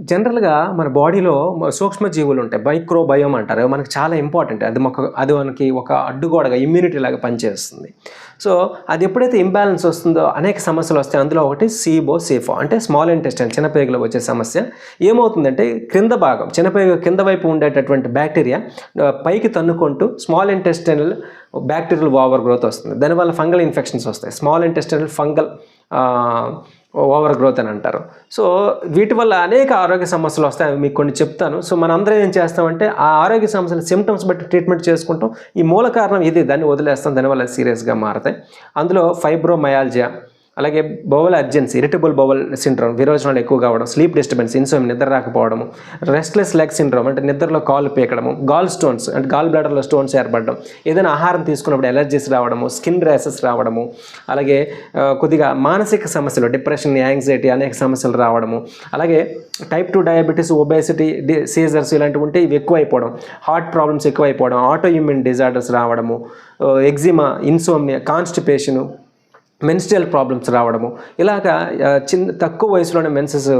జనరల్‌గా మన బాడీలో సూక్ష్మజీవులు ఉంటాయి. మైక్రోబయోమ్ అంటారు. మనకు చాలా ఇంపార్టెంట్. అది మాకు అది మనకి ఒక అడ్డుగోడగా ఇమ్యూనిటీ లాగా పనిచేస్తుంది. సో, అది ఎప్పుడైతే ఇంబ్యాలెన్స్ వస్తుందో అనేక సమస్యలు వస్తాయి. అందులో ఒకటి సీబో, సీఫో అంటే స్మాల్ ఇంటెస్టైన్ చిన్నపేగులో వచ్చే సమస్య. ఏమవుతుందంటే క్రింద భాగం చిన్నపేగు కింద వైపు ఉండేటటువంటి బ్యాక్టీరియా పైకి తన్నుకుంటూ small intestinal bacterial over growth వస్తుంది. దానివల్ల ఫంగల్ ఇన్ఫెక్షన్స్ వస్తాయి. Small intestinal fungal over growth అని అంటారు. సో, వీటి వల్ల అనేక ఆరోగ్య సమస్యలు వస్తాయి. మీకు కొన్ని చెప్తాను. సో, మనందరం ఏం చేస్తామంటే ఆ ఆరోగ్య సమస్యలు సిమ్టమ్స్ బట్టి ట్రీట్మెంట్ చేసుకుంటాం. ఈ మూల కారణం ఇది. దాన్ని వదిలేస్తాం. దానివల్ల సీరియస్‌గా మారతాయి. అందులో ఫైబ్రోమయాల్జియా అలాగే bowel urgency, irritable bowel syndrome విరోచనాలు ఎక్కువ కావడం, స్లీప్ డిస్టర్బెన్స్, ఇన్సోమ్ నిద్ర రాకపోవడం రెస్ట్‌లెస్ లెగ్ సిండ్రోమ్ అంటే నిద్రలో కాలు పీకడము, గాల్ స్టోన్స్ అంటే గాల్ బ్లాడర్‌లో స్టోన్స్ ఏర్పడడం, ఏదైనా ఆహారం తీసుకున్నప్పుడు ఎలర్జీస్ రావడము, స్కిన్ ర్యాసెస్ రావడము, అలాగే కొద్దిగా మానసిక సమస్యలు డిప్రెషన్, యాంగ్జైటీ అనేక సమస్యలు రావడము, అలాగే type 2 diabetes, obesity, diseases ఇలాంటివి ఉంటే ఇవి ఎక్కువైపోవడం, హార్ట్ ప్రాబ్లమ్స్ ఎక్కువైపోవడం, ఆటో ఇమ్యూన్ డిజార్డర్స్ రావడము, eczema, insomnia, constipation menstrual problems రావడము ఇలాగా చిన్న తక్కువ వయసులోనే మెన్సెస్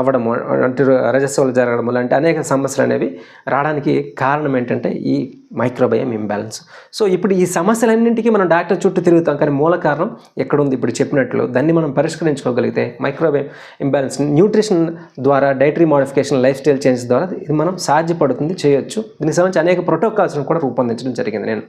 అవ్వడము అంటే రజస్సులు జరగడము లాంటి అనేక సమస్యలు అనేవి రావడానికి కారణం ఏంటంటే ఈ మైక్రోబయం ఇంబ్యాలెన్స్. సో, ఇప్పుడు ఈ సమస్యలన్నింటికీ మనం డాక్టర్ చుట్టూ తిరుగుతాం. కానీ మూల కారణం ఎక్కడుంది ఇప్పుడు చెప్పినట్లు దాన్ని మనం పరిష్కరించుకోగలిగితే మైక్రోబయం ఇంబ్యాలెన్స్ న్యూట్రిషన్ ద్వారా dietary modification, life style changes ద్వారా ఇది మనం సాధ్యపడుతుంది చేయొచ్చు. దీనికి సంబంధించి అనేక ప్రోటోకాల్స్‌ను కూడా రూపొందించడం జరిగింది నేను.